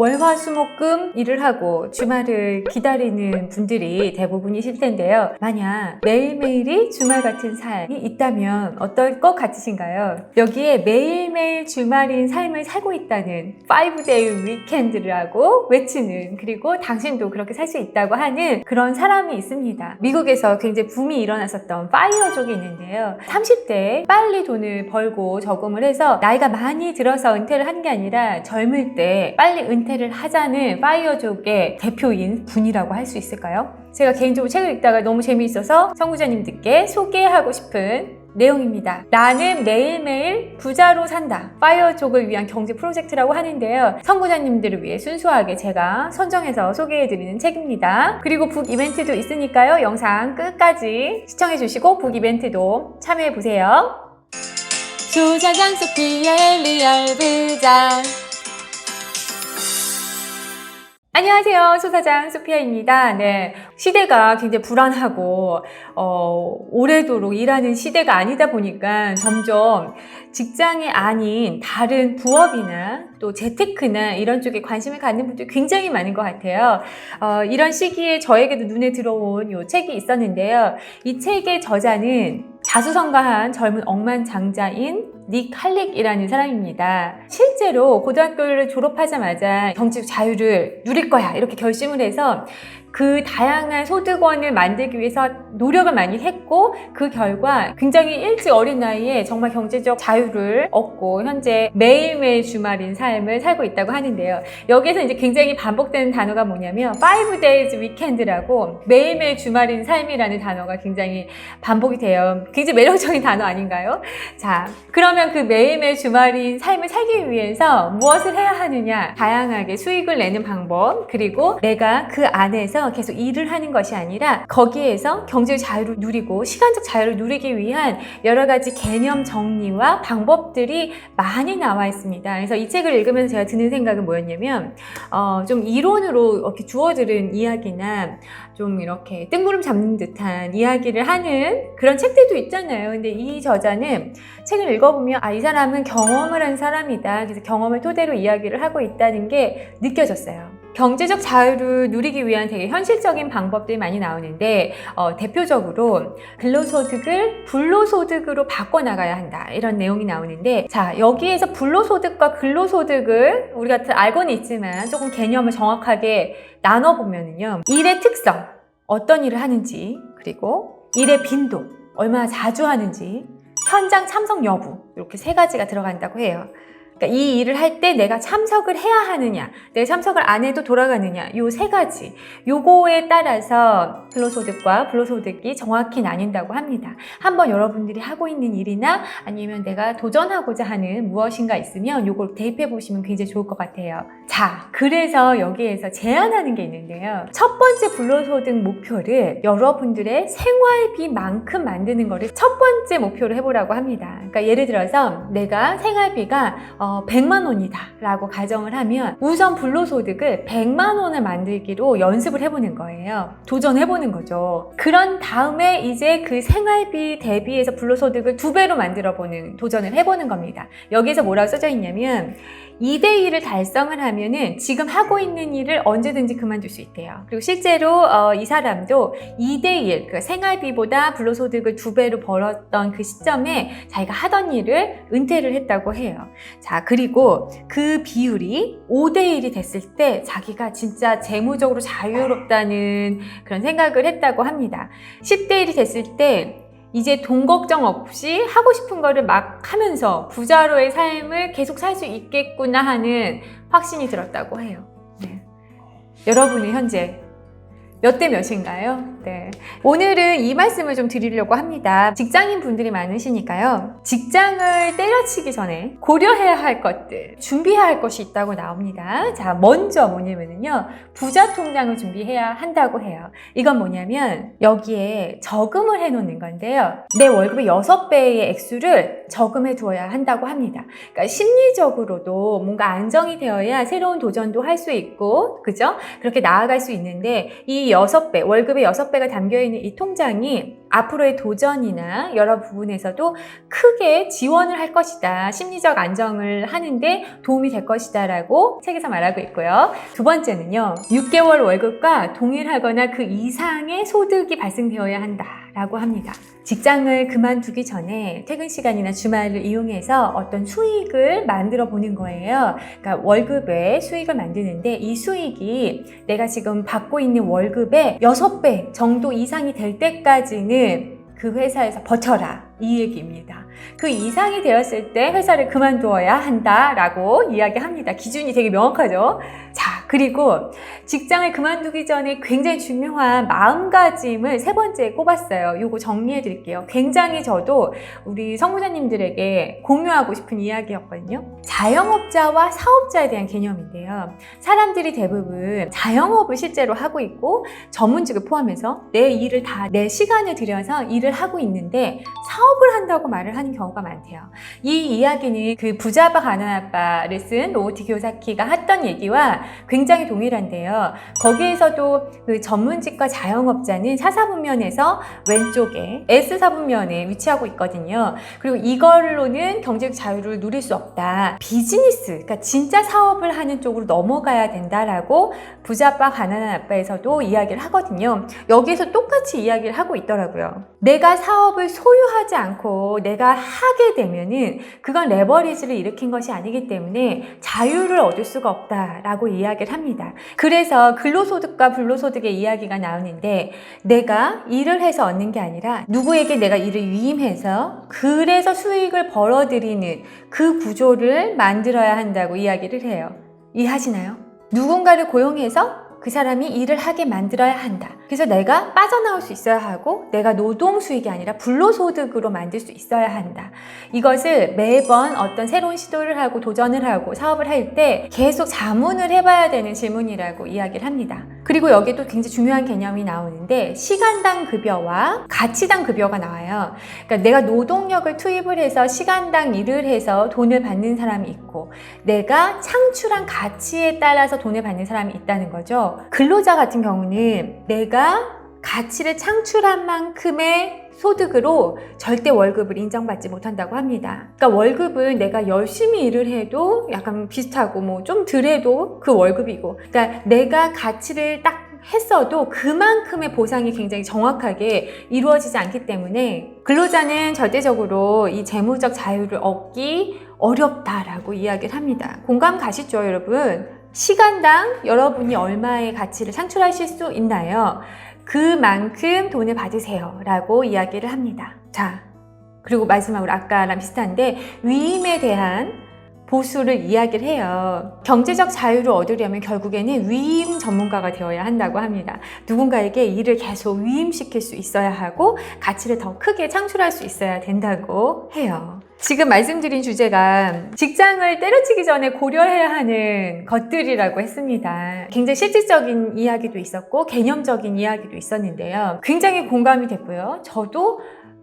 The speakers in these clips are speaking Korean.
월화수목금 일을 하고 주말을 기다리는 분들이 대부분이실 텐데요. 만약 매일매일이 주말 같은 삶이 있다면 어떨 것 같으신가요? 여기에 매일매일 주말인 삶을 살고 있다는 5day 위켄드라고 외치는 그리고 당신도 그렇게 살 수 있다고 하는 그런 사람이 있습니다. 미국에서 굉장히 붐이 일어났었던 파이어족이 있는데요. 30대 빨리 돈을 벌고 저금을 해서 나이가 많이 들어서 은퇴를 하는 게 아니라 젊을 때 빨리 은퇴 를 하자는 파이어족의 대표인 분이라고 할 수 있을까요? 제가 개인적으로 책을 읽다가 너무 재미있어서 선구자님들께 소개하고 싶은 내용입니다. 나는 매일매일 부자로 산다. 파이어족을 위한 경제 프로젝트라고 하는데요. 선구자님들을 위해 순수하게 제가 선정해서 소개해드리는 책입니다. 그리고 북 이벤트도 있으니까요. 영상 끝까지 시청해주시고 북 이벤트도 참여해보세요. 조사장 소피아의 리얼 부자 안녕하세요. 소사장 소피아입니다. 네. 시대가 굉장히 불안하고, 어, 오래도록 일하는 시대가 아니다 보니까 점점 직장이 아닌 다른 부업이나 또 재테크나 이런 쪽에 관심을 갖는 분들이 굉장히 많은 것 같아요. 어, 이런 시기에 저에게도 눈에 들어온 이 책이 있었는데요. 이 책의 저자는 자수성가한 젊은 억만장자인 닉 할릭이라는 사람입니다. 실제로 고등학교를 졸업하자마자 경제적 자유를 누릴 거야 이렇게 결심을 해서 그 다양한 소득원을 만들기 위해서 노력을 많이 했고 그 결과 굉장히 일찍 어린 나이에 정말 경제적 자유를 얻고 현재 매일매일 주말인 삶을 살고 있다고 하는데요. 여기에서 이제 굉장히 반복되는 단어가 뭐냐면 five days weekend라고 매일매일 주말인 삶이라는 단어가 굉장히 반복이 돼요. 굉장히 매력적인 단어 아닌가요? 자, 그러면 그 매일매일 주말인 삶을 살기 위해서 무엇을 해야 하느냐? 다양하게 수익을 내는 방법, 그리고 내가 그 안에서 계속 일을 하는 것이 아니라 거기에서 경제적 자유를 누리고 시간적 자유를 누리기 위한 여러 가지 개념 정리와 방법들이 많이 나와 있습니다. 그래서 이 책을 읽으면서 제가 드는 생각은 뭐였냐면, 어, 좀 이론으로 이렇게 주어들은 이야기나 좀 이렇게 뜬구름 잡는 듯한 이야기를 하는 그런 책들도 있잖아요. 근데 이 저자는 책을 읽어보면 아, 이 사람은 경험을 한 사람이다. 그래서 경험을 토대로 이야기를 하고 있다는 게 느껴졌어요. 경제적 자유를 누리기 위한 되게 현실적인 방법들이 많이 나오는데 어, 대표적으로 근로소득을 불로소득으로 바꿔나가야 한다 이런 내용이 나오는데 자 여기에서 불로소득과 근로소득을 우리가 다 알고는 있지만 조금 개념을 정확하게 나눠보면요 일의 특성 어떤 일을 하는지 그리고 일의 빈도 얼마나 자주 하는지 현장 참석 여부 이렇게 세 가지가 들어간다고 해요. 그러니까 이 일을 할 때 내가 참석을 해야 하느냐, 내가 참석을 안 해도 돌아가느냐, 요 세 가지. 요거에 따라서 근로소득과 불로소득이 정확히 나뉜다고 합니다. 한번 여러분들이 하고 있는 일이나 아니면 내가 도전하고자 하는 무엇인가 있으면 요걸 대입해 보시면 굉장히 좋을 것 같아요. 자, 그래서 여기에서 제안하는 게 있는데요. 첫 번째 불로소득 목표를 여러분들의 생활비만큼 만드는 거를 첫 번째 목표로 해보라고 합니다. 그러니까 예를 들어서 내가 생활비가 어, 100만 원이다 라고 가정을 하면 우선 불로소득을 100만 원을 만들기로 연습을 해보는 거예요. 도전해보는 거죠. 그런 다음에 이제 그 생활비 대비해서 불로소득을 두 배로 만들어보는 도전을 해보는 겁니다. 여기서 뭐라고 써져 있냐면 2대1을 달성을 하면은 지금 하고 있는 일을 언제든지 그만둘 수 있대요. 그리고 실제로 어, 이 사람도 2대1, 그 생활비보다 불로소득을 두 배로 벌었던 그 시점에 자기가 하던 일을 은퇴를 했다고 해요. 자, 그리고 그 비율이 5대1이 됐을 때 자기가 진짜 재무적으로 자유롭다는 그런 생각을 했다고 합니다. 10대1이 됐을 때 이제 돈 걱정 없이 하고 싶은 거를 막 하면서 부자로의 삶을 계속 살 수 있겠구나 하는 확신이 들었다고 해요. 네. 여러분은 현재 몇 대 몇인가요? 네. 오늘은 이 말씀을 좀 드리려고 합니다. 직장인 분들이 많으시니까요. 직장을 때려치기 전에 고려해야 할 것들, 준비해야 할 것이 있다고 나옵니다. 자, 먼저 뭐냐면요. 부자 통장을 준비해야 한다고 해요. 이건 뭐냐면 여기에 저금을 해 놓는 건데요. 내 월급의 6배의 액수를 저금해 두어야 한다고 합니다. 그러니까 심리적으로도 뭔가 안정이 되어야 새로운 도전도 할 수 있고, 그죠? 그렇게 나아갈 수 있는데 이 6배, 월급의 6배가 담겨 있는 이 통장이 앞으로의 도전이나 여러 부분에서도 크게 지원을 할 것이다. 심리적 안정을 하는데 도움이 될 것이다. 라고 책에서 말하고 있고요. 두 번째는요. 6개월 월급과 동일하거나 그 이상의 소득이 발생되어야 한다. 라고 합니다. 직장을 그만두기 전에 퇴근 시간이나 주말을 이용해서 어떤 수익을 만들어 보는 거예요. 그러니까 월급에 수익을 만드는데 이 수익이 내가 지금 받고 있는 월급의 6배 정도 이상이 될 때까지는 그 회사에서 버텨라. 이 얘기입니다. 그 이상이 되었을 때 회사를 그만두어야 한다라고 이야기합니다. 기준이 되게 명확하죠? 자, 그리고 직장을 그만두기 전에 굉장히 중요한 마음가짐을 세 번째에 꼽았어요. 요거 정리해 드릴게요. 굉장히 저도 우리 성부자님들에게 공유하고 싶은 이야기였거든요. 자영업자와 사업자에 대한 개념인데요. 사람들이 대부분 자영업을 실제로 하고 있고 전문직을 포함해서 내 일을 다 내 시간을 들여서 일을 하고 있는데 사업 을 한다고 말을 하는 경우가 많대요. 이 이야기는 그 부자 아빠 가난 아빠를 쓴 로보티 교사키가 했던 얘기와 굉장히 동일한데요. 거기에서도 그 전문직과 자영업자는 사사분면에서 왼쪽에 S사분면에 위치하고 있거든요. 그리고 이걸로는 경제적 자유를 누릴 수 없다. 비즈니스, 그러니까 진짜 사업을 하는 쪽으로 넘어가야 된다라고 부자 아빠 가난한 아빠에서도 이야기를 하거든요. 여기에서 똑같이 이야기를 하고 있더라고요. 내가 사업을 소유하지 않고 내가 하게 되면은 그건 레버리지를 일으킨 것이 아니기 때문에 자유를 얻을 수가 없다라고 이야기를 합니다. 그래서 근로소득과 불로소득의 이야기가 나오는데 내가 일을 해서 얻는 게 아니라 누구에게 내가 일을 위임해서 그래서 수익을 벌어들이는 그 구조를 만들어야 한다고 이야기를 해요. 이해하시나요? 누군가를 고용해서 그 사람이 일을 하게 만들어야 한다. 그래서 내가 빠져나올 수 있어야 하고 내가 노동 수익이 아니라 불로소득으로 만들 수 있어야 한다. 이것을 매번 어떤 새로운 시도를 하고 도전을 하고 사업을 할 때 계속 자문을 해봐야 되는 질문이라고 이야기를 합니다. 그리고 여기에 또 굉장히 중요한 개념이 나오는데 시간당 급여와 가치당 급여가 나와요. 그러니까 내가 노동력을 투입을 해서 시간당 일을 해서 돈을 받는 사람이 있고 내가 창출한 가치에 따라서 돈을 받는 사람이 있다는 거죠. 근로자 같은 경우는 내가 가치를 창출한 만큼의 소득으로 절대 월급을 인정받지 못한다고 합니다. 그러니까 월급은 내가 열심히 일을 해도 약간 비슷하고 뭐 좀 덜 해도 그 월급이고, 그러니까 내가 가치를 딱 했어도 그만큼의 보상이 굉장히 정확하게 이루어지지 않기 때문에 근로자는 절대적으로 이 재무적 자유를 얻기 어렵다라고 이야기를 합니다. 공감 가시죠, 여러분? 시간당 여러분이 얼마의 가치를 창출하실 수 있나요? 그만큼 돈을 받으세요. 라고 이야기를 합니다. 자, 그리고 마지막으로 아까랑 비슷한데 위임에 대한 보수를 이야기를 해요. 경제적 자유를 얻으려면 결국에는 위임 전문가가 되어야 한다고 합니다. 누군가에게 일을 계속 위임시킬 수 있어야 하고 가치를 더 크게 창출할 수 있어야 된다고 해요. 지금 말씀드린 주제가 직장을 때려치기 전에 고려해야 하는 것들이라고 했습니다. 굉장히 실질적인 이야기도 있었고 개념적인 이야기도 있었는데요. 굉장히 공감이 됐고요. 저도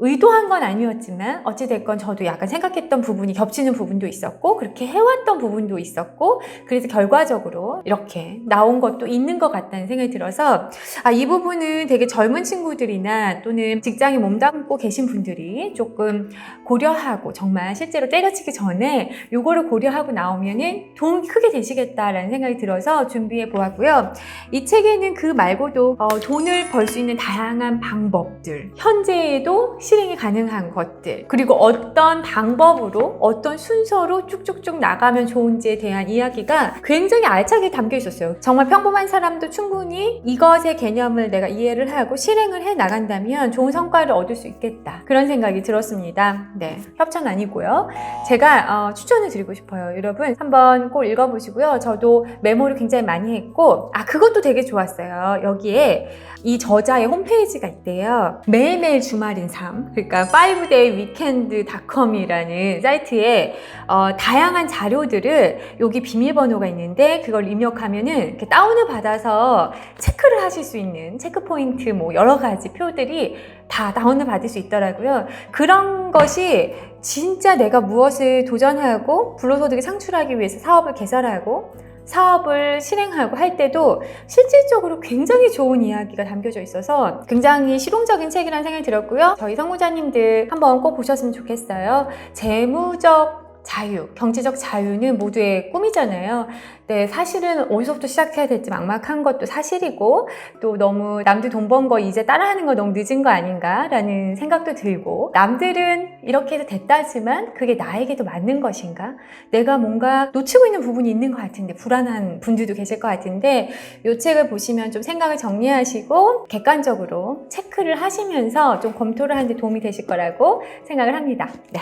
의도한 건 아니었지만 어찌됐건 저도 약간 생각했던 부분이 겹치는 부분도 있었고 그렇게 해왔던 부분도 있었고 그래서 결과적으로 이렇게 나온 것도 있는 것 같다는 생각이 들어서 아, 이 부분은 되게 젊은 친구들이나 또는 직장에 몸담고 계신 분들이 조금 고려하고 정말 실제로 때려치기 전에 요거를 고려하고 나오면은 도움이 크게 되시겠다라는 생각이 들어서 준비해 보았고요. 이 책에는 그 말고도 어, 돈을 벌 수 있는 다양한 방법들 현재에도 실행이 가능한 것들 그리고 어떤 방법으로 어떤 순서로 쭉쭉쭉 나가면 좋은지에 대한 이야기가 굉장히 알차게 담겨 있었어요. 정말 평범한 사람도 충분히 이것의 개념을 내가 이해를 하고 실행을 해 나간다면 좋은 성과를 얻을 수 있겠다. 그런 생각이 들었습니다. 네, 협찬 아니고요. 제가 어, 추천을 드리고 싶어요. 여러분 한번 꼭 읽어보시고요. 저도 메모를 굉장히 많이 했고 아 그것도 되게 좋았어요. 여기에 이 저자의 홈페이지가 있대요. 매일매일 주말인 삶. 그러니까 5dayweekend.com이라는 사이트에 어, 다양한 자료들을 여기 비밀번호가 있는데 그걸 입력하면은 이렇게 다운을 받아서 체크를 하실 수 있는 체크 포인트 뭐 여러 가지 표들이 다 다운을 받을 수 있더라고요. 그런 것이 진짜 내가 무엇을 도전하고 불로소득을 창출하기 위해서 사업을 개설하고 사업을 실행하고 할 때도 실질적으로 굉장히 좋은 이야기가 담겨져 있어서 굉장히 실용적인 책이라는 생각이 들었고요. 저희 성우자님들 한번 꼭 보셨으면 좋겠어요. 재무적 자유, 경제적 자유는 모두의 꿈이잖아요. 네, 사실은 어디서부터 시작해야 될지 막막한 것도 사실이고, 또 너무 남들 돈 번 거 이제 따라하는 거 너무 늦은 거 아닌가라는 생각도 들고, 남들은 이렇게 해도 됐다지만 그게 나에게도 맞는 것인가? 내가 뭔가 놓치고 있는 부분이 있는 것 같은데, 불안한 분들도 계실 것 같은데, 이 책을 보시면 좀 생각을 정리하시고, 객관적으로 체크를 하시면서 좀 검토를 하는데 도움이 되실 거라고 생각을 합니다. 네.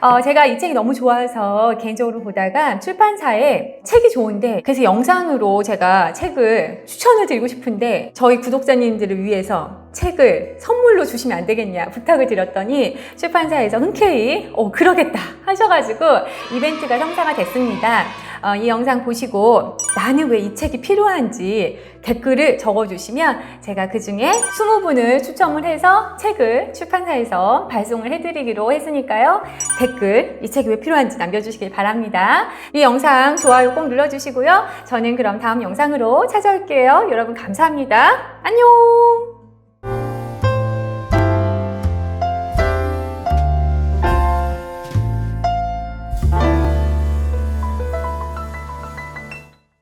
어, 제가 이 책이 너무 좋아서 개인적으로 보다가 출판사에 책이 좋은데 그래서 영상으로 제가 책을 추천을 드리고 싶은데 저희 구독자님들을 위해서 책을 선물로 주시면 안 되겠냐 부탁을 드렸더니 출판사에서 흔쾌히 어 그러겠다 하셔가지고 이벤트가 성사가 됐습니다. 어, 이 영상 보시고 나는 왜 이 책이 필요한지 댓글을 적어주시면 제가 그 중에 20분을 추첨을 해서 책을 출판사에서 발송을 해드리기로 했으니까요. 댓글 이 책이 왜 필요한지 남겨주시길 바랍니다. 이 영상 좋아요 꼭 눌러주시고요. 저는 그럼 다음 영상으로 찾아올게요. 여러분 감사합니다. 안녕!